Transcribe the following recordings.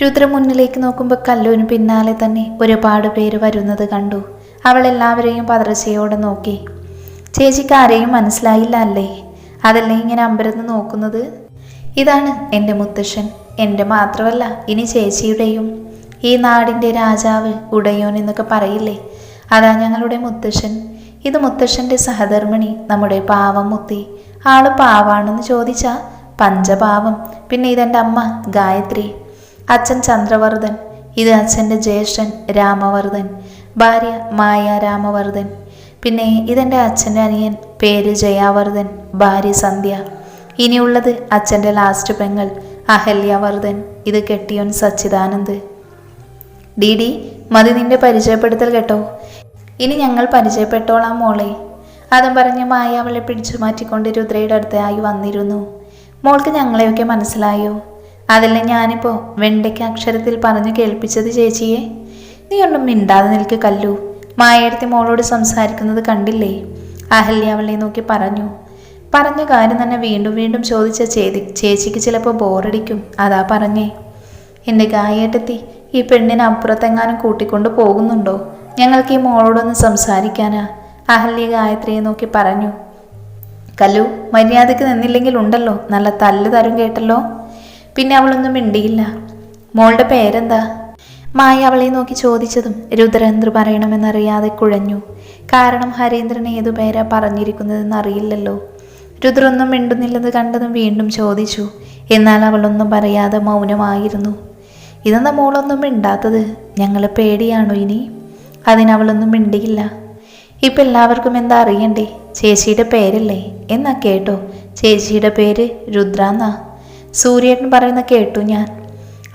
രുദ്ര മുന്നിലേക്ക് നോക്കുമ്പോൾ കല്ലുവിന് പിന്നാലെ തന്നെ ഒരുപാട് പേര് വരുന്നത് കണ്ടു. അവൾ എല്ലാവരെയും പതർച്ചയോടെ നോക്കി. ചേച്ചിക്ക് ആരെയും മനസ്സിലായില്ല അല്ലേ? അതല്ലേ ഇങ്ങനെ അമ്പരന്ന് നോക്കുന്നത്? ഇതാണ് എന്റെ മുത്തശ്ശൻ. എന്റെ മാത്രമല്ല ഇനി ചേച്ചിയുടെയും. ഈ നാടിന്റെ രാജാവ് ഉടയോൻ എന്നൊക്കെ പറയില്ലേ? അതാ ഞങ്ങളുടെ മുത്തശ്ശൻ. ഇത് മുത്തശ്ശന്റെ സഹധർമ്മിണി നമ്മുടെ പാവം മുത്തി. ആൾ പാവാണെന്ന് ചോദിച്ചാ പഞ്ചപാവം. പിന്നെ ഇതെന്റെ അമ്മ ഗായത്രി. അച്ഛൻ ചന്ദ്രവർദ്ധൻ ഇത് അച്ഛന്റെ ജ്യേഷ്ഠൻ രാമവർദ്ധൻ ഭാര്യ മായ രാമവർദ്ധൻ. പിന്നെ ഇതെന്റെ അച്ഛന്റെ അനിയൻ പേര് ജയാവർദ്ധൻ ഭാര്യ സന്ധ്യ. ഇനിയുള്ളത് അച്ഛന്റെ ലാസ്റ്റ് പെങ്ങൾ അഹല്യവർദ്ധൻ ഇത് കെട്ടിയോൻ സച്ചിദാനന്ദ്. ഡി ഡി മതി നിന്റെ പരിചയപ്പെടുത്തൽ കേട്ടോ. ഇനി ഞങ്ങൾ പരിചയപ്പെട്ടോളാം മോളെ. അതും പറഞ്ഞ് മായ അവളെ പിടിച്ചു മാറ്റിക്കൊണ്ട് രുദ്രയുടെ അടുത്തായി വന്നിരുന്നു. മോൾക്ക് ഞങ്ങളെയൊക്കെ മനസ്സിലായോ? അതല്ല ഞാനിപ്പോൾ വെണ്ടയ്ക്ക് അക്ഷരത്തിൽ പറഞ്ഞു കേൾപ്പിച്ചത് ചേച്ചിയെ. നീ ഒന്നും മിണ്ടാതെ നിൽക്ക് കല്ലു. മായയെടുത്തി മോളോട് സംസാരിക്കുന്നത് കണ്ടില്ലേ? അഹല്യ അവളെ നോക്കി പറഞ്ഞു. പറഞ്ഞ കാര്യം തന്നെ വീണ്ടും വീണ്ടും ചോദിച്ച ചേതി ചേച്ചിക്ക് ചിലപ്പോൾ ബോറടിക്കും. അതാ പറഞ്ഞേ. എന്റെ ഗായേട്ടത്തി ഈ പെണ്ണിനെ അപ്പുറത്തെങ്ങാനും കൂട്ടിക്കൊണ്ട് പോകുന്നുണ്ടോ? ഞങ്ങൾക്ക് ഈ മോളോടൊന്ന് സംസാരിക്കാനാ. അഹല്യ ഗായത്രിയെ നോക്കി പറഞ്ഞു. കല്ലു മര്യാദയ്ക്ക് നിന്നില്ലെങ്കിൽ ഉണ്ടല്ലോ. നല്ല തല്ല് തരും കേട്ടല്ലോ. പിന്നെ അവളൊന്നും മിണ്ടിയില്ല. മോളുടെ പേരെന്താ? മായ അവളെ നോക്കി ചോദിച്ചതും രുദ്രേന്ദ്ര പറയണമെന്നറിയാതെ കുഴഞ്ഞു. കാരണം ഹരീന്ദ്രൻ ഏതു പേരാ പറഞ്ഞിരിക്കുന്നതെന്ന് അറിയില്ലല്ലോ. രുദ്രൊന്നും മിണ്ടുന്നില്ലെന്ന് കണ്ടതും വീണ്ടും ചോദിച്ചു. എന്നാൽ അവളൊന്നും പറയാതെ മൗനമായിരുന്നു. ഇതെന്താ മോളൊന്നും മിണ്ടാത്തത്? ഞങ്ങൾ പേടിയാണോ ഇനി? അതിനവളൊന്നും മിണ്ടിയില്ല. ഇപ്പം എല്ലാവർക്കും എന്താ അറിയണ്ടേ? ചേച്ചിയുടെ പേരല്ലേ? എന്നാ കേട്ടോ. ചേച്ചിയുടെ പേര് രുദ്ര എന്നാ സൂര്യേട്ടൻ പറയുന്ന കേട്ടു ഞാൻ.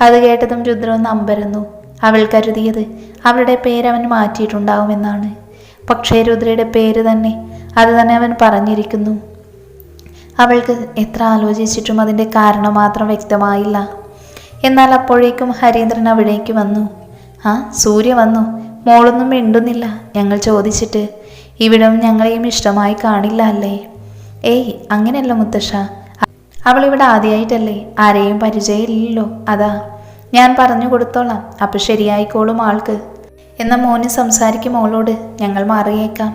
അത് കേട്ടതും രുദ്ര ഒന്ന് അമ്പരന്നു. അവൾ കരുതിയത് അവളുടെ പേര് അവൻ മാറ്റിയിട്ടുണ്ടാവുമെന്നാണ്. പക്ഷേ രുദ്രയുടെ പേര് തന്നെ അത് തന്നെ അവൻ പറഞ്ഞിരിക്കുന്നു. അവൾക്ക് എത്ര ആലോചിച്ചിട്ടും അതിന്റെ കാരണം മാത്രം വ്യക്തമായില്ല. എന്നാൽ അപ്പോഴേക്കും ഹരീന്ദ്രൻ അവിടേക്ക് വന്നു. ആ സൂര്യ വന്നു. മോളൊന്നും മിണ്ടുന്നില്ല ഞങ്ങൾ ചോദിച്ചിട്ട്. ഇവിടം ഞങ്ങളെയും ഇഷ്ടമായി കാണില്ല അല്ലേ? ഏയ് അങ്ങനെയല്ല മുത്തശ്ശ. അവൾ ഇവിടെ ആദ്യമായിട്ടല്ലേ ആരെയും പരിചയമില്ലല്ലോ. അതാ. ഞാൻ പറഞ്ഞു കൊടുത്തോളാം. അപ്പം ശരിയായിക്കോളും ആൾക്ക്. എന്ന മോന് സംസാരിക്കും മോളോട്. ഞങ്ങൾ മാറിയേക്കാം.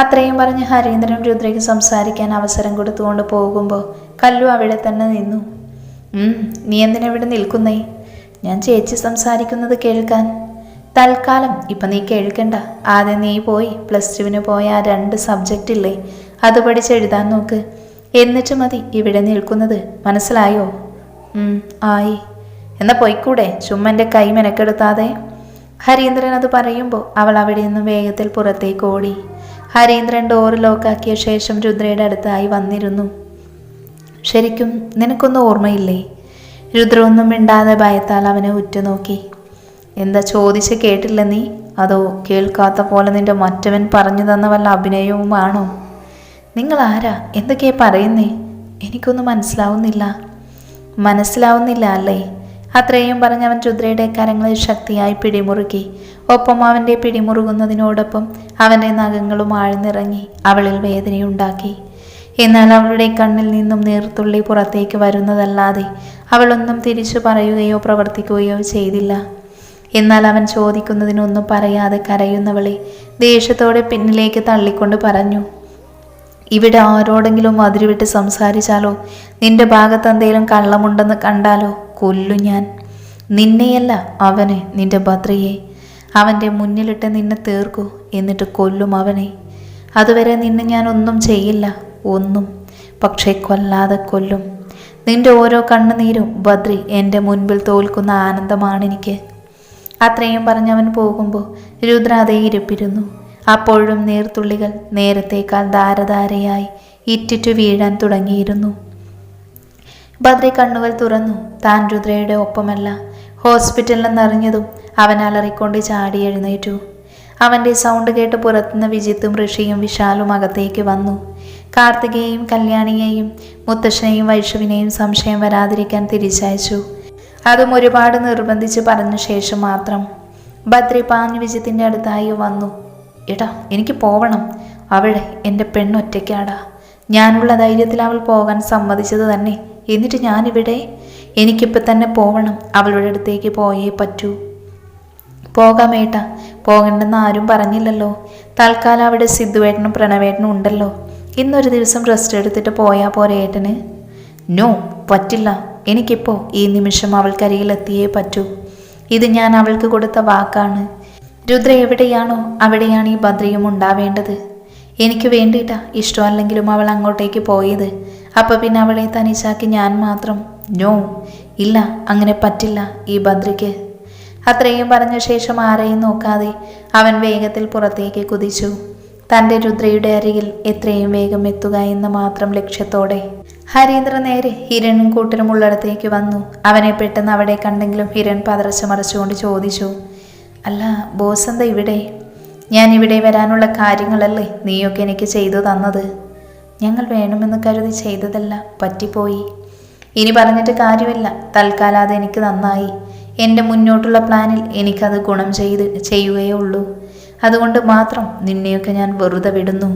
അത്രയും പറഞ്ഞ് ഹരീന്ദ്രൻ രുദ്രയ്ക്ക് സംസാരിക്കാൻ അവസരം കൊടുത്തുകൊണ്ട് പോകുമ്പോൾ കല്ലു അവിടെ തന്നെ നിന്നു. നീ എന്തിനാ ഇവിടെ നിൽക്കുന്നേ? ഞാൻ ചേച്ചി സംസാരിക്കുന്നത് കേൾക്കാൻ. തൽക്കാലം ഇപ്പം നീ കേൾക്കണ്ട. ആദ്യം നീ പോയി. പ്ലസ് ടുവിന് പോയ ആ രണ്ട് സബ്ജക്റ്റ് ഇല്ലേ അത് പഠിച്ചെഴുതാൻ നോക്ക്. എന്നിട്ട് മതി ഇവിടെ നിൽക്കുന്നത്. മനസ്സിലായോ? ആയി. എന്നാ പൊയ്ക്കൂടെ? ചുമ്മന്റെ കൈ മെനക്കെടുത്താതെ. ഹരീന്ദ്രൻ അത് പറയുമ്പോൾ അവൾ അവിടെ നിന്നും വേഗത്തിൽ പുറത്തേക്ക് ഓടി. ഹരീന്ദ്രൻ ഡോറ് ലോക്കാക്കിയ ശേഷം രുദ്രയുടെ അടുത്തായി വന്നിരുന്നു. ശരിക്കും നിനക്കൊന്നും ഓർമ്മയില്ലേ? രുദ്ര ഒന്നും മിണ്ടാതെ ഭയത്താൽ അവനെ ഉറ്റുനോക്കി. എന്താ ചോദിച്ച് കേട്ടില്ല നീ? അതോ കേൾക്കാത്ത പോലെ നിന്റെ മറ്റവൻ പറഞ്ഞു തന്ന വല്ല അഭിനയവുമാണോ? നിങ്ങൾ ആരാ എന്തൊക്കെയാ പറയുന്നേ? എനിക്കൊന്നും മനസ്സിലാവുന്നില്ല. മനസ്സിലാവുന്നില്ല അല്ലേ? അത്രയും പറഞ്ഞവൻ രുദ്രയുടെ കരങ്ങളിൽ ശക്തിയായി പിടിമുറുക്കി. ഒപ്പം അവന്റെ പിടിമുറുകുന്നതിനോടൊപ്പം അവന്റെ നഖങ്ങളും ആഴ്ന്നിറങ്ങി അവളിൽ വേദനയുണ്ടാക്കി. എന്നാൽ അവളുടെ കണ്ണിൽ നിന്നും നീർത്തുള്ളി പുറത്തേക്ക് വരുന്നതല്ലാതെ അവളൊന്നും തിരിച്ചു പറയുകയോ പ്രവർത്തിക്കുകയോ ചെയ്തില്ല. എന്നാൽ അവൻ ചോദിക്കുന്നതിനൊന്നും പറയാതെ കരയുന്നവളെ ദേഷ്യത്തോടെ പിന്നിലേക്ക് തള്ളിക്കൊണ്ട് പറഞ്ഞു ഇവിടെ ആരോടെങ്കിലും അതിരുവിട്ട് സംസാരിച്ചാലോ? നിന്റെ ഭാഗത്ത് എന്തെങ്കിലും കള്ളമുണ്ടെന്ന് കണ്ടാലോ? കൊല്ലു ഞാൻ. നിന്നെയല്ല അവനെ നിന്റെ ഭദ്രയെ. അവന്റെ മുന്നിലിട്ട് നിന്നെ തീർക്കൂ എന്നിട്ട് കൊല്ലും അവനെ. അതുവരെ നിന്നെ ഞാൻ ഒന്നും ചെയ്യില്ല ഒന്നും. പക്ഷേ കൊല്ലാതെ കൊല്ലും. നിന്റെ ഓരോ കണ്ണുനീരും ബദ്രി എന്റെ മുൻപിൽ തോൽക്കുന്ന ആനന്ദമാണെനിക്ക്. അത്രയും പറഞ്ഞവൻ പോകുമ്പോൾ രുദ്ര അതേ ഇരിപ്പിരുന്നു. അപ്പോഴും നീർത്തുള്ളികൾ നേരത്തേക്കാൾ ധാരധാരയായി ഇറ്റിറ്റു വീഴാൻ തുടങ്ങിയിരുന്നു. ബദ്രി കണ്ണുകൾ തുറന്നു. താൻ രുദ്രയുടെ ഒപ്പമല്ല. ഹോസ്പിറ്റലിലെന്നറിഞ്ഞതും അവൻ അലറിക്കൊണ്ട് ചാടി എഴുന്നേറ്റു. അവന്റെ സൗണ്ട് കേട്ട് പുറത്തുനിന്ന് വിജിത്തും ഋഷിയും വിശാലും അകത്തേക്ക് വന്നു. കാർത്തികയെയും കല്യാണിയെയും മുത്തശ്ശനെയും വൈഷവിനെയും സംശയം വരാതിരിക്കാൻ തിരിച്ചയച്ചു. അതും ഒരുപാട് നിർബന്ധിച്ച് പറഞ്ഞ ശേഷം മാത്രം ബദ്രി പാഞ്ഞു വിജിത്തിന്റെ അടുത്തായി വന്നു. എടാ എനിക്ക് പോവണം. അവിടെ എന്റെ പെണ്ണൊറ്റയ്ക്കാടാ. ഞാനുള്ള ധൈര്യത്തിൽ അവൾ പോകാൻ സമ്മതിച്ചത് തന്നെ. എന്നിട്ട് ഞാനിവിടെ? എനിക്കിപ്പോൾ തന്നെ പോവണം. അവളുടെ അടുത്തേക്ക് പോയേ പറ്റൂ. പോകാം ഏട്ടാ. പോകണ്ടെന്ന് ആരും പറഞ്ഞില്ലല്ലോ. തൽക്കാലം അവിടെ സിദ്ധുവേട്ടനും പ്രണവേട്ടനും ഉണ്ടല്ലോ. ഇന്നൊരു ദിവസം റെസ്റ്റ് എടുത്തിട്ട് പോയാൽ പോരെ ഏട്ടന്? നോ പറ്റില്ല. എനിക്കിപ്പോൾ ഈ നിമിഷം അവൾക്കരികിലെത്തിയേ പറ്റൂ. ഇത് ഞാൻ അവൾക്ക് കൊടുത്ത വാക്കാണ്. രുദ്ര എവിടെയാണോ അവിടെയാണ് ഈ ഭദ്രയും ഉണ്ടാവേണ്ടത്. എനിക്ക് വേണ്ടിയിട്ടാ ഇഷ്ടമല്ലെങ്കിലും അവൾ അങ്ങോട്ടേക്ക് പോയത്. അപ്പോൾ പിന്നെ അവളെ തനിച്ചാക്കി ഞാൻ മാത്രം? നോ ഇല്ല അങ്ങനെ പറ്റില്ല ഈ ഭദ്രയ്ക്ക്. അത്രയും പറഞ്ഞ ശേഷം ആരെയും നോക്കാതെ അവൻ വേഗത്തിൽ പുറത്തേക്ക് കുതിച്ചു. തന്റെ രുദ്രയുടെ അരികിൽ എത്രയും വേഗം എത്തുക എന്ന് മാത്രം ലക്ഷ്യത്തോടെ. ഹരീന്ദ്ര നേരെ ഹിരണും കൂട്ടരും ഉള്ളിടത്തേക്ക് വന്നു. അവനെ പെട്ടെന്ന് അവിടെ കണ്ടെങ്കിലും ഹിരൺ പതറച്ചു മറച്ചുകൊണ്ട് ചോദിച്ചു അല്ല ബോസ് എന്താ ഇവിടെ? ഞാൻ ഇവിടെ വരാനുള്ള കാര്യങ്ങളല്ലേ നീയൊക്കെ എനിക്ക് ചെയ്തു തന്നത്? ഞങ്ങൾ വേണമെന്ന് കരുതി ചെയ്തതല്ല പറ്റിപ്പോയി. ഇനി പറഞ്ഞിട്ട് കാര്യമില്ല തൽക്കാലം അത് എനിക്ക് നന്നായി. എന്റെ മുന്നോട്ടുള്ള പ്ലാനിൽ എനിക്കത് ഗുണം ചെയ്ത് ചെയ്യുകയേ ഉള്ളൂ. അതുകൊണ്ട് മാത്രം നിന്നെയൊക്കെ ഞാൻ വെറുതെ വിടുന്നു.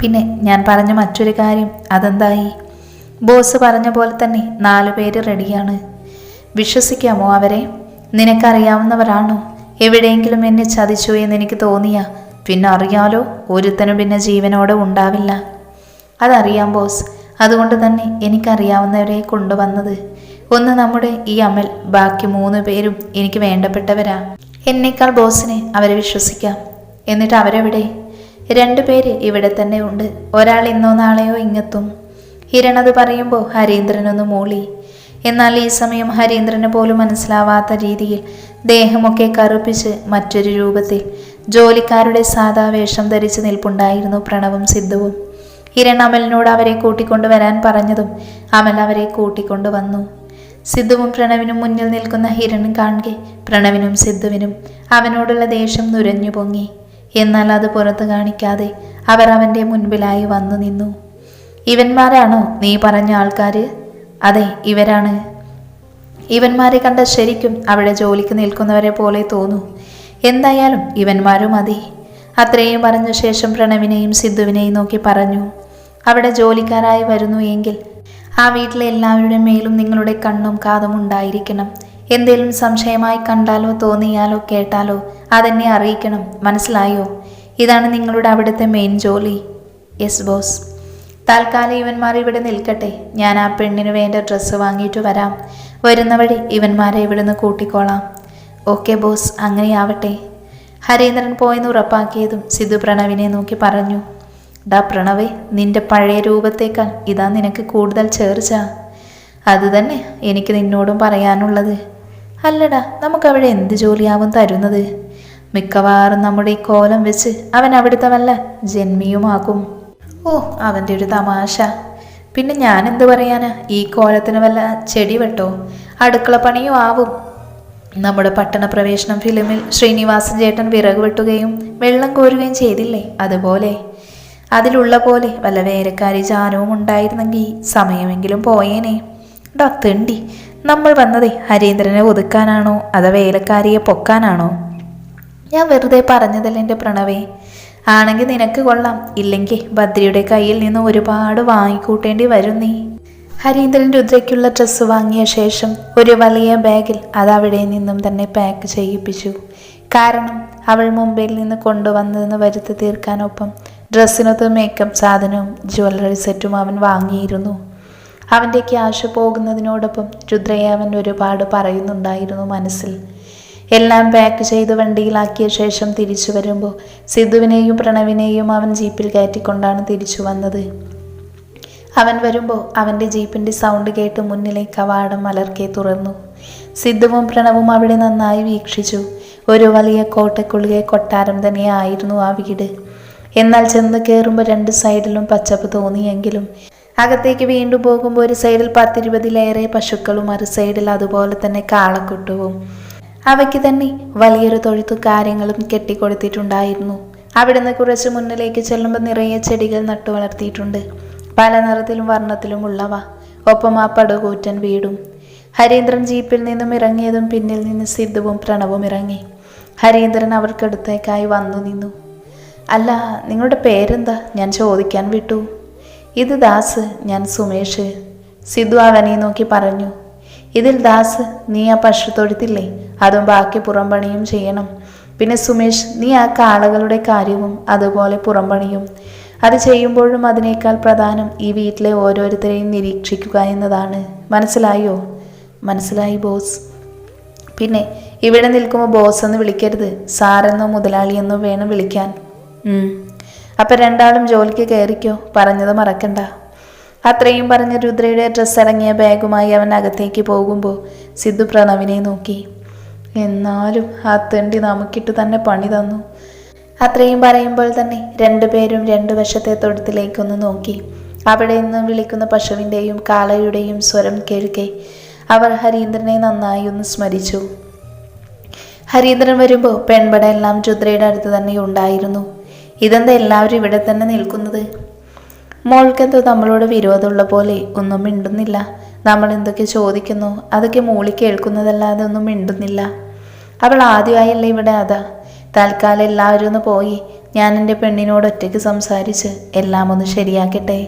പിന്നെ ഞാൻ പറഞ്ഞ മറ്റൊരു കാര്യം അതെന്തായി? ബോസ് പറഞ്ഞ പോലെ തന്നെ നാലു പേര് റെഡിയാണ് വിശ്വസിക്കാമോ അവരെ? നിനക്കറിയാവുന്നവരാണോ? എവിടെയെങ്കിലും എന്നെ ചതിച്ചു എന്ന് എനിക്ക് തോന്നിയ. പിന്നെ അറിയാലോ ഒരുത്തനും പിന്നെ ജീവനോടെ ഉണ്ടാവില്ല. അതറിയാം ബോസ്. അതുകൊണ്ട് തന്നെ എനിക്കറിയാവുന്നവരെ കൊണ്ടുവന്നത്. ഒന്ന് നമ്മുടെ ഈ അമൽ ബാക്കി മൂന്ന് പേരും എനിക്ക് വേണ്ടപ്പെട്ടവരാ. എന്നേക്കാൾ ബോസിനെ അവരെ വിശ്വസിക്കാം. എന്നിട്ട് അവരെവിടെ? രണ്ടു പേര് ഇവിടെ തന്നെ ഉണ്ട്. ഒരാൾ ഇന്നോ നാളെയോ ഇങ്ങെത്തും. ഹിരണത് പറയുമ്പോൾ ഹരീന്ദ്രനൊന്ന് മൂളി. എന്നാൽ ഈ സമയം ഹരീന്ദ്രന് പോലും മനസ്സിലാവാത്ത രീതിയിൽ ദേഹമൊക്കെ കറുപ്പിച്ച് മറ്റൊരു രൂപത്തിൽ ജോലിക്കാരുടെ സാധാ വേഷം ധരിച്ച് നിൽപ്പുണ്ടായിരുന്നു പ്രണവും സിദ്ധുവും. ഹിരൺ അമലിനോട് അവരെ കൂട്ടിക്കൊണ്ടുവരാൻ പറഞ്ഞതും അമൽ അവരെ കൂട്ടിക്കൊണ്ടുവന്നു സിദ്ധുവും പ്രണവിനും മുന്നിൽ നിൽക്കുന്ന ഹിരൺ കാണുകെ പ്രണവിനും സിദ്ധുവിനും അവനോടുള്ള ദേഷ്യം നുരഞ്ഞു പൊങ്ങി. എന്നാൽ അത് പുറത്തു കാണിക്കാതെ അവർ അവന്റെ മുൻപിലായി വന്നു നിന്നു. ഇവന്മാരാണോ നീ പറഞ്ഞ ആൾക്കാര്? അതെ ഇവരാണ്. ഇവന്മാരെ കണ്ട ശരിക്കും അവിടെ ജോലിക്ക് നിൽക്കുന്നവരെ പോലെ തോന്നു. എന്തായാലും ഇവന്മാരും മതി അത്രയും പറഞ്ഞ ശേഷം പ്രണവിനെയും സിദ്ധുവിനെയും നോക്കി പറഞ്ഞു. അവിടെ ജോലിക്കാരായി വരുന്നു എങ്കിൽ ആ വീട്ടിലെ എല്ലാവരുടെ മേലും നിങ്ങളുടെ കണ്ണും കാതും ഉണ്ടായിരിക്കണം. എന്തേലും സംശയമായി കണ്ടാലോ തോന്നിയാലോ കേട്ടാലോ അതെന്നെ അറിയിക്കണം. മനസ്സിലായോ? ഇതാണ് നിങ്ങളുടെ അവിടുത്തെ മെയിൻ ജോലി. യെസ് ബോസ് തൽക്കാലം ഇവന്മാർ ഇവിടെ നിൽക്കട്ടെ. ഞാൻ ആ പെണ്ണിന് വേണ്ട ഡ്രസ്സ് വാങ്ങിയിട്ട് വരാം. വരുന്ന വഴി ഇവന്മാരെ ഇവിടുന്ന് കൂട്ടിക്കോളാം. ഓക്കെ ബോസ് അങ്ങനെയാവട്ടെ. ഹരീന്ദ്രൻ പോയെന്ന് ഉറപ്പാക്കിയതും സിദ്ധു പ്രണവിനെ നോക്കി പറഞ്ഞു. ഡാ പ്രണവേ നിന്റെ പഴയ രൂപത്തേക്കാൾ ഇതാ നിനക്ക് കൂടുതൽ ചേർച്ച. അത് തന്നെ എനിക്ക് നിന്നോടും പറയാനുള്ളത്. അല്ലടാ നമുക്കവിടെ എന്ത് ജോലിയാവും തരുന്നത്? മിക്കവാറും നമ്മുടെ ഈ കോലം വെച്ച് അവൻ അവിടുത്തെ വല്ല ജന്മിയുമാക്കും. ഓ അവന്റെ ഒരു തമാശ. പിന്നെ ഞാൻ എന്ത് പറയാനാ? ഈ കോലത്തിന് വല്ല ചെടി വെട്ടോ? അടുക്കള പണിയും ആവും. നമ്മുടെ പട്ടണപ്രവേശനം ഫിലിമിൽ ശ്രീനിവാസൻ ചേട്ടൻ വിറക് വെട്ടുകയും വെള്ളം കോരുകയും ചെയ്തില്ലേ? അതുപോലെ. അതിലുള്ള പോലെ വല്ല വേലക്കാരി ജാനവും ഉണ്ടായിരുന്നെങ്കിൽ സമയമെങ്കിലും പോയേനെ. ഡോ തെണ്ടി. നമ്മൾ വന്നതേ ഹരീന്ദ്രനെ ഒതുക്കാനാണോ? അതോ വേലക്കാരിയെ പൊക്കാനാണോ? ഞാൻ വെറുതെ പറഞ്ഞതല്ല എന്റെ പ്രണവേ. ആണെങ്കിൽ നിനക്ക് കൊള്ളാം. ഇല്ലെങ്കിൽ ബദ്രിയുടെ കയ്യിൽ നിന്ന് ഒരുപാട് വാങ്ങിക്കൂട്ടേണ്ടി വരും നീ. ഹരീന്ദ്രൻ രുദ്രയ്ക്കുള്ള ഡ്രസ്സ് വാങ്ങിയ ശേഷം ഒരു വലിയ ബാഗിൽ അത് അവിടെ നിന്നും തന്നെ പാക്ക് ചെയ്യിപ്പിച്ചു. കാരണം അവൾ മുംബൈയിൽ നിന്ന് കൊണ്ടുവന്നതെന്ന് വരുത്തി തീർക്കാനൊപ്പം ഡ്രസ്സിനൊത്ത് മേക്കപ്പ് സാധനവും ജ്വല്ലറി സെറ്റും അവൻ വാങ്ങിയിരുന്നു. അവന്റെ ക്യാഷ് പോകുന്നതിനോടൊപ്പം രുദ്രയെ അവൻ ഒരുപാട് പറയുന്നുണ്ടായിരുന്നു മനസ്സിൽ. എല്ലാം പാക്ക് ചെയ്ത് വണ്ടിയിലാക്കിയ ശേഷം തിരിച്ചു വരുമ്പോൾ സിദ്ധുവിനെയും പ്രണവിനെയും അവൻ ജീപ്പിൽ കയറ്റിക്കൊണ്ടാണ് തിരിച്ചു വന്നത്. അവൻ വരുമ്പോൾ അവന്റെ ജീപ്പിന്റെ സൗണ്ട് കേട്ട് മുന്നിലെ കവാടം മലർക്കെ തുറന്നു. സിദ്ധുവും പ്രണവും അവിടെ നന്നായി വീക്ഷിച്ചു. ഒരു വലിയ കോട്ടക്കുള്ളിലെ കൊട്ടാരം തന്നെയായിരുന്നു ആ വീട്. എന്നാൽ ചെന്ന് കയറുമ്പോൾ രണ്ട് സൈഡിലും പച്ചപ്പ് തോന്നിയെങ്കിലും അകത്തേക്ക് വീണ്ടും പോകുമ്പോൾ ഒരു സൈഡിൽ പത്തിരുപതിലേറെ പശുക്കളും മറു സൈഡിൽ അതുപോലെ തന്നെ കാളക്കുട്ടവും. അവയ്ക്ക് തന്നെ വലിയൊരു തൊഴുത്തു കാര്യങ്ങളും കെട്ടിക്കൊടുത്തിട്ടുണ്ടായിരുന്നു. അവിടുന്ന് കുറച്ച് മുന്നിലേക്ക് ചെല്ലുമ്പോൾ നിറയെ ചെടികൾ നട്ടു വളർത്തിയിട്ടുണ്ട്. പല നിറത്തിലും വർണത്തിലും ഉള്ളവ. ഒപ്പം ആ പടുകൂറ്റൻ വീടും. ഹരീന്ദ്രൻ ജീപ്പിൽ നിന്നും ഇറങ്ങിയതും പിന്നിൽ നിന്ന് സിദ്ധുവും പ്രണവും ഇറങ്ങി. ഹരീന്ദ്രൻ അവർക്കടുത്തേക്കായി വന്നു നിന്നു. അല്ല നിങ്ങളുടെ പേരെന്താ? ഞാൻ ചോദിക്കാൻ വിട്ടു. ഇത് ദാസ് ഞാൻ സുമേഷ്. സിദ്ധു അവനെ നോക്കി പറഞ്ഞു. ഇതിൽ ദാസ് നീ ആ പശുത്തൊഴുത്തില്ലേ? അതും ബാക്കി പുറംപണിയും ചെയ്യണം. പിന്നെ സുമേഷ് നീ ആ കാളകളുടെ കാര്യവും അതുപോലെ പുറംപണിയും. അത് ചെയ്യുമ്പോഴും അതിനേക്കാൾ പ്രധാനം ഈ വീട്ടിലെ ഓരോരുത്തരെയും നിരീക്ഷിക്കുക എന്നതാണ്. മനസ്സിലായോ? മനസ്സിലായി ബോസ്. പിന്നെ ഇവിടെ നിൽക്കുമ്പോൾ ബോസ് എന്ന് വിളിക്കരുത്. സാറെന്നോ മുതലാളിയെന്നോ വേണം വിളിക്കാൻ. അപ്പം രണ്ടാളും ജോലിക്ക് കയറിക്കോ? പറഞ്ഞത് മറക്കണ്ട. അത്രയും പറഞ്ഞ് രുദ്രയുടെ ഡ്രസ്സ് ഇറങ്ങിയ ബാഗുമായി അവൻ അകത്തേക്ക് പോകുമ്പോൾ സിദ്ധു പ്രണവിനെ നോക്കി. എന്നാലും ആ തെണ്ടി നമുക്കിട്ട് തന്നെ പണി തന്നു. അത്രയും പറയുമ്പോൾ തന്നെ രണ്ടുപേരും രണ്ടു വശത്തെ തൊഴുത്തിലേക്കൊന്ന് നോക്കി. അവിടെ നിന്ന് വിളിക്കുന്ന പശുവിന്റെയും കാളയുടെയും സ്വരം കേൾക്കെ അവർ ഹരീന്ദ്രനെ നന്നായി ഒന്ന് സ്മരിച്ചു. ഹരീന്ദ്രൻ വരുമ്പോൾ പെൺപട എല്ലാം രുദ്രയുടെ അടുത്ത് തന്നെ ഉണ്ടായിരുന്നു. ഇതെന്താ എല്ലാവരും ഇവിടെ തന്നെ നിൽക്കുന്നത്? മോൾക്കെന്തോ നമ്മളോട് വിരോധമുള്ള പോലെ ഒന്നും മിണ്ടുന്നില്ല. നമ്മൾ എന്തൊക്കെ ചോദിക്കുന്നു അതൊക്കെ മോളി കേൾക്കുന്നതല്ലാതെ ഒന്നും മിണ്ടുന്നില്ല. അവൾ ആദ്യമായല്ലേ ഇവിടെ അതാ. തൽക്കാലം എല്ലാവരും ഒന്ന് പോയി. ഞാൻ എന്റെ പെണ്ണിനോട് ഒറ്റയ്ക്ക് സംസാരിച്ച് എല്ലാം ഒന്ന് ശരിയാക്കട്ടെ.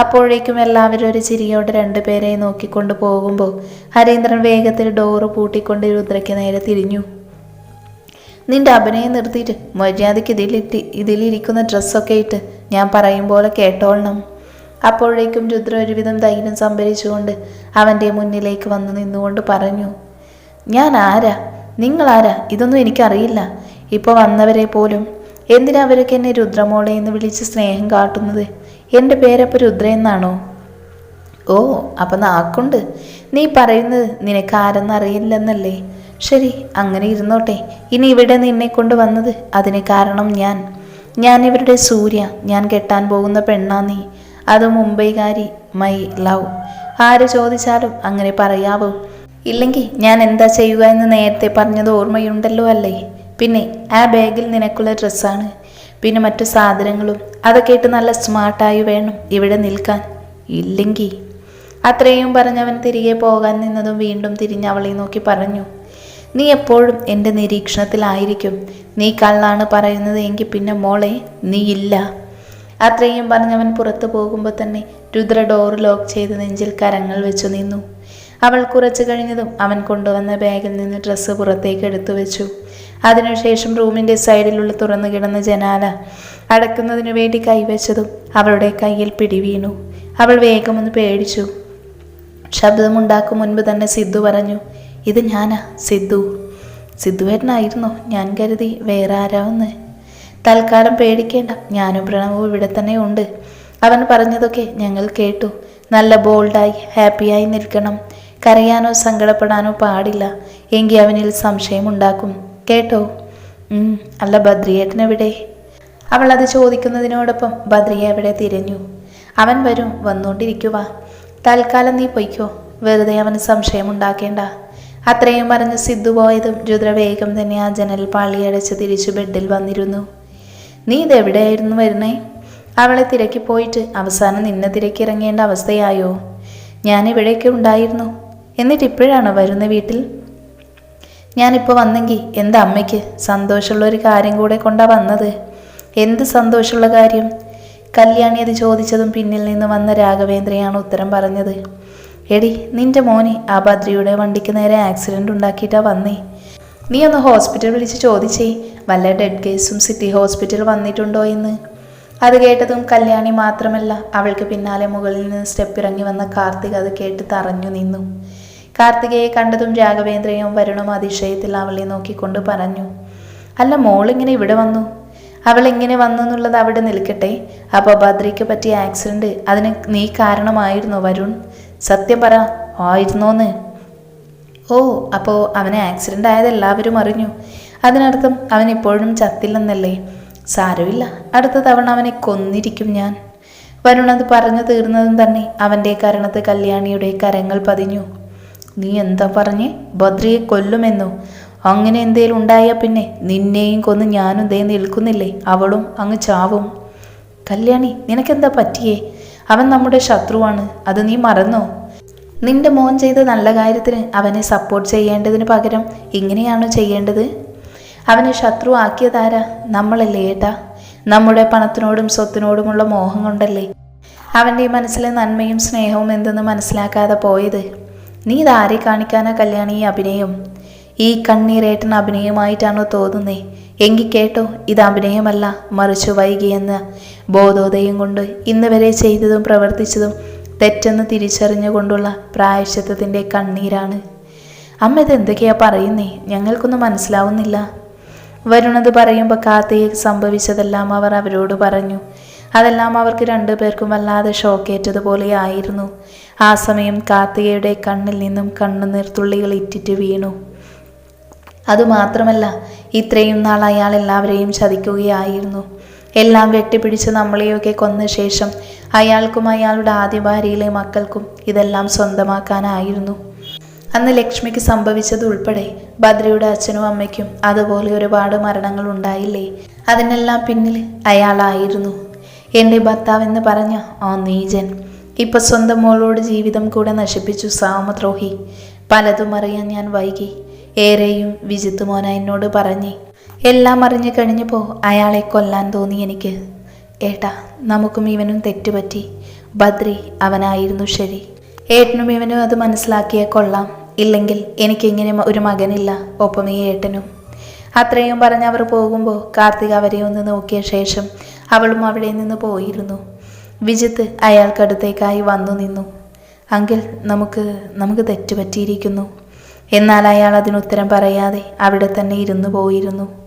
അപ്പോഴേക്കും എല്ലാവരും ഒരു ചിരിയോടെ രണ്ടുപേരെ നോക്കിക്കൊണ്ട് പോകുമ്പോൾ ഹരീന്ദ്രൻ വേഗത്തിൽ ഡോറ് പൂട്ടിക്കൊണ്ട് രുദ്രയ്ക്ക് നേരെ തിരിഞ്ഞു. നിന്റെ അഭിനയം നിർത്തിയിട്ട് മര്യാദയ്ക്ക് ഇതിലിട്ട് ഇതിലിരിക്കുന്ന ഡ്രസ്സൊക്കെ ഇട്ട് ഞാൻ പറയും പോലെ കേട്ടോളണം. അപ്പോഴേക്കും രുദ്ര ഒരുവിധം ധൈര്യം സംഭരിച്ചുകൊണ്ട് അവന്റെ മുന്നിലേക്ക് വന്ന് നിന്നുകൊണ്ട് പറഞ്ഞു ഞാൻ ആരാ? നിങ്ങളാരാ ഇതൊന്നും എനിക്കറിയില്ല. ഇപ്പോൾ വന്നവരെ പോലും എന്തിനാ അവരൊക്കെ എന്നെ രുദ്രമോളെ എന്ന് വിളിച്ച് സ്നേഹം കാട്ടുന്നത്? എന്റെ പേരപ്പോൾ രുദ്ര എന്നാണോ? ഓ അപ്പം നാക്കുണ്ട്. നീ പറയുന്നത് നിനക്ക് ആരെന്നറിയില്ലെന്നല്ലേ? ശരി അങ്ങനെ ഇരുന്നോട്ടെ. ഇനി ഇവിടെ നിന്നെ കൊണ്ട് വന്നത് അതിന് കാരണം ഞാൻ. ഞാൻ ഇവരുടെ സൂര്യ. ഞാൻ കെട്ടാൻ പോകുന്ന പെണ്ണാ നീ. അത് മുംബൈകാരി മൈ ലവ്. ആര് ചോദിച്ചാലും അങ്ങനെ പറയാവൂ. ഇല്ലെങ്കിൽ ഞാൻ എന്താ ചെയ്യുക എന്ന് നേരത്തെ പറഞ്ഞത് ഓർമ്മയുണ്ടല്ലോ അല്ലേ? പിന്നെ ആ ബാഗിൽ നിനക്കുള്ള ഡ്രസ്സാണ്. പിന്നെ മറ്റു സാധനങ്ങളും. അതൊക്കെ ഇട്ട് നല്ല സ്മാർട്ടായി വേണം ഇവിടെ നിൽക്കാൻ. ഇല്ലെങ്കിൽ. അത്രയും പറഞ്ഞവൻ തിരികെ പോകാൻ നിന്നതും വീണ്ടും തിരിഞ്ഞ് അവളെ നോക്കി പറഞ്ഞു. നീ എപ്പോഴും എന്റെ നിരീക്ഷണത്തിലായിരിക്കും. നീ കള്ളാണ് പറയുന്നത് എങ്കിൽ പിന്നെ മോളെ നീ ഇല്ല. അത്രയും പറഞ്ഞവൻ പുറത്തു പോകുമ്പോൾ തന്നെ രുദ്ര ഡോർ ലോക്ക് ചെയ്ത് നെഞ്ചിൽ കരങ്ങൾ വെച്ചു നിന്നു. അവൾ കുറച്ചു കഴിഞ്ഞതും അവൻ കൊണ്ടുവന്ന ബാഗിൽ നിന്ന് ഡ്രസ്സ് പുറത്തേക്ക് എടുത്തു വെച്ചു. അതിനുശേഷം റൂമിന്റെ സൈഡിലുള്ള തുറന്നു കിടന്ന ജനാല അടക്കുന്നതിനു വേണ്ടി കൈവച്ചതും അവളുടെ കയ്യിൽ പിടിവീണു. അവൾ വേഗമൊന്ന് പേടിച്ചു. ശബ്ദമുണ്ടാക്കും മുൻപ് തന്നെ സിദ്ധു പറഞ്ഞു ഇത് ഞാനാ സിദ്ധു. സിദ്ധുവേട്ടനായിരുന്നോ. ഞാൻ കരുതി വേറെ ആരാവെന്ന് തൽക്കാലം പേടിക്കേണ്ട. ഞാനും പ്രണവും ഇവിടെ തന്നെ ഉണ്ട്. അവൻ പറഞ്ഞതൊക്കെ ഞങ്ങൾ കേട്ടു. നല്ല ബോൾഡായി ഹാപ്പിയായി നിൽക്കണം. കരയാനോ സങ്കടപ്പെടാനോ പാടില്ല. എങ്കിൽ അവനിൽ സംശയമുണ്ടാക്കും. കേട്ടോ? അല്ല ബദ്രിയേട്ടനെവിടെ? അവൾ അത് ചോദിക്കുന്നതിനോടൊപ്പം ബദ്രിയെ അവിടെ തിരഞ്ഞു. അവൻ വരും വന്നുകൊണ്ടിരിക്കുക തൽക്കാലം നീ പൊയ്ക്കോ. വെറുതെ അവന് സംശയമുണ്ടാക്കേണ്ട. അത്രയും പറഞ്ഞ് സിദ്ധു പോയതും രുദ്ര വേഗം തന്നെ ആ ജനൽ പാളിയടച്ച് തിരിച്ചു ബെഡിൽ വന്നിരുന്നു. നീ ഇതെവിടെയായിരുന്നു വരുന്നേ? അവളെ തിരക്കി പോയിട്ട് അവസാനം നിന്നെ തിരക്കിറങ്ങേണ്ട അവസ്ഥയായോ? ഞാൻ ഇവിടെയൊക്കെ ഉണ്ടായിരുന്നു. എന്നിട്ട് ഇപ്പോഴാണോ വരുന്ന വീട്ടിൽ? ഞാനിപ്പോൾ വന്നെങ്കിൽ എന്റെ അമ്മയ്ക്ക്? സന്തോഷമുള്ള ഒരു കാര്യം കൂടെ കൊണ്ടാ വന്നത്. എന്ത് സന്തോഷമുള്ള കാര്യം? കല്യാണി അത് ചോദിച്ചതും പിന്നിൽ നിന്ന് വന്ന രാഘവേന്ദ്രയാണ് ഉത്തരം പറഞ്ഞത്. എടി നിന്റെ മോനെ ആ ബദ്രിയുടെ വണ്ടിക്ക് നേരെ ആക്സിഡന്റ് ഉണ്ടാക്കിയിട്ടാ വന്നേ. നീ ഒന്ന് ഹോസ്പിറ്റൽ വിളിച്ച് ചോദിച്ചേ വല്ല ഡെഡ് കേസും സിറ്റി ഹോസ്പിറ്റൽ വന്നിട്ടുണ്ടോ എന്ന്. അത് കേട്ടതും കല്യാണി മാത്രമല്ല അവൾക്ക് പിന്നാലെ മുകളിൽ നിന്ന് സ്റ്റെപ്പ് ഇറങ്ങി വന്ന കാർത്തിക് അത് കേട്ട് തറഞ്ഞു നിന്നു. കാർത്തികയെ കണ്ടതും രാഘവേന്ദ്രയും വരുണും അതിശയത്തിൽ അവളെ നോക്കിക്കൊണ്ട് പറഞ്ഞു അല്ല മോളിങ്ങനെ ഇവിടെ വന്നു. അവൾ എങ്ങനെ വന്നു എന്നുള്ളത് അവിടെ നിൽക്കട്ടെ. അപ്പോൾ ഭദ്രയ്ക്ക് പറ്റിയ ആക്സിഡന്റ് അതിന് നീ കാരണമായിരുന്നു വരുൺ? സത്യം പറ ആയിരുന്നോന്ന്? ഓ അപ്പോൾ അവനെ ആക്സിഡന്റ് ആയത് എല്ലാവരും അറിഞ്ഞു. അതിനർത്ഥം അവൻ ഇപ്പോഴും ചത്തില്ലെന്നല്ലേ? സാരമില്ല. അടുത്ത തവണ അവനെ കൊന്നിരിക്കും ഞാൻ. വരുൺ അത് പറഞ്ഞു തീർന്നതും തന്നെ അവന്റെ കരണത്ത് കല്യാണിയുടെ കരങ്ങൾ പതിഞ്ഞു. നീ എന്താ പറഞ്ഞ്? ബദ്രിയെ കൊല്ലുമെന്നോ? അങ്ങനെ എന്തേലും ഉണ്ടായാൽ പിന്നെ നിന്നെയും കൊന്ന് ഞാനും ദേ നിൽക്കുന്നില്ലേ? അവളും അങ്ങ് ചാവും. കല്യാണി നിനക്കെന്താ പറ്റിയേ? അവൻ നമ്മുടെ ശത്രുവാണ്. അത് നീ മറന്നോ? നിന്റെ മോൻ ചെയ്ത നല്ല കാര്യത്തിന് അവനെ സപ്പോർട്ട് ചെയ്യേണ്ടതിന് പകരം ഇങ്ങനെയാണോ ചെയ്യേണ്ടത്? അവനെ ശത്രു ആക്കിയതാരാ? നമ്മളല്ലേ ഏട്ടാ. നമ്മുടെ പണത്തിനോടും സ്വത്തിനോടുമുള്ള മോഹം കൊണ്ടല്ലേ അവന്റെ മനസ്സിലെ നന്മയും സ്നേഹവും എന്തെന്ന് മനസ്സിലാക്കാതെ പോയത്. നീ ഇതാരെ കാണിക്കാനാ കല്യാണി ഈ അഭിനയം? ഈ കണ്ണീരേട്ടൻ അഭിനയമായിട്ടാണോ തോന്നുന്നേ? എങ്കിൽ കേട്ടോ ഇത് അഭിനയമല്ല മറിച്ച് വൈകിയെന്ന്. ബോധോദയം കൊണ്ട് ഇന്ന് വരെ ചെയ്തതും പ്രവർത്തിച്ചതും തെറ്റെന്ന് തിരിച്ചറിഞ്ഞുകൊണ്ടുള്ള പ്രായശ്ചിത്തത്തിന്റെ കണ്ണീരാണ്. അമ്മ ഇതെന്തൊക്കെയാ പറയുന്നേ? ഞങ്ങൾക്കൊന്നും മനസ്സിലാവുന്നില്ല. വരുണത് പറയുമ്പോൾ കാത്തയെ സംഭവിച്ചതെല്ലാം അവർ അവരോട് പറഞ്ഞു. അതെല്ലാം അവർക്ക് രണ്ടുപേർക്കും വല്ലാതെ ഷോക്കേറ്റതുപോലെ ആയിരുന്നു. ആ സമയം കാർത്തികയുടെ കണ്ണിൽ നിന്നും കണ്ണുനീർത്തുള്ളികൾ ഇറ്റിറ്റ് വീണു. അതുമാത്രമല്ല ഇത്രയും നാൾ അയാൾ എല്ലാവരെയും ചതിക്കുകയായിരുന്നു. എല്ലാം വെട്ടിപ്പിടിച്ച് നമ്മളെയൊക്കെ കൊന്ന ശേഷം അയാൾക്കും അയാളുടെ ആദ്യ ഭാര്യയിലെ മക്കൾക്കും ഇതെല്ലാം സ്വന്തമാക്കാനായിരുന്നു. അന്ന് ലക്ഷ്മിക്ക് സംഭവിച്ചത് ഉൾപ്പെടെ ഭദ്രയുടെ അച്ഛനും അമ്മയ്ക്കും അതുപോലെ ഒരുപാട് മരണങ്ങൾ ഉണ്ടായില്ലേ? അതിനെല്ലാം പിന്നിൽ അയാളായിരുന്നു. എന്റെ ഭർത്താവെന്ന് പറഞ്ഞ ആ നീജൻ ഇപ്പൊ സ്വന്തം മോളോട് ജീവിതം കൂടെ നശിപ്പിച്ചു സാമദ്രോഹി. പലതും അറിയാൻ ഞാൻ വൈകി. ഏറെയും വിജിത്ത് മോന എന്നോട് പറഞ്ഞ് എല്ലാം അറിഞ്ഞു കഴിഞ്ഞപ്പോൾ അയാളെ കൊല്ലാൻ തോന്നി എനിക്ക്. ഏട്ടാ നമുക്കും ഇവനും തെറ്റുപറ്റി. ബദ്രി അവനായിരുന്നു ശരി. ഏട്ടനും ഇവനും അത് മനസ്സിലാക്കിയേ കൊള്ളാം. ഇല്ലെങ്കിൽ എനിക്കിങ്ങനെ ഒരു മകനില്ല ഒപ്പം ഈ ഏട്ടനും. അത്രയും പറഞ്ഞ് അവർ പോകുമ്പോൾ കാർത്തിക അവരെ ഒന്ന് നോക്കിയ ശേഷം അവളും അവിടെ നിന്ന് പോയിരുന്നു. വിജിത്ത് അയാൾക്കടുത്തേക്കായി വന്നു നിന്നു. അങ്കിൽ നമുക്ക് നമുക്ക് തെറ്റുപറ്റിയിരിക്കുന്നു. എന്നാൽ അയാൾ അതിനുത്തരം പറയാതെ അവിടെ തന്നെ ഇരുന്നു പോയിരുന്നു.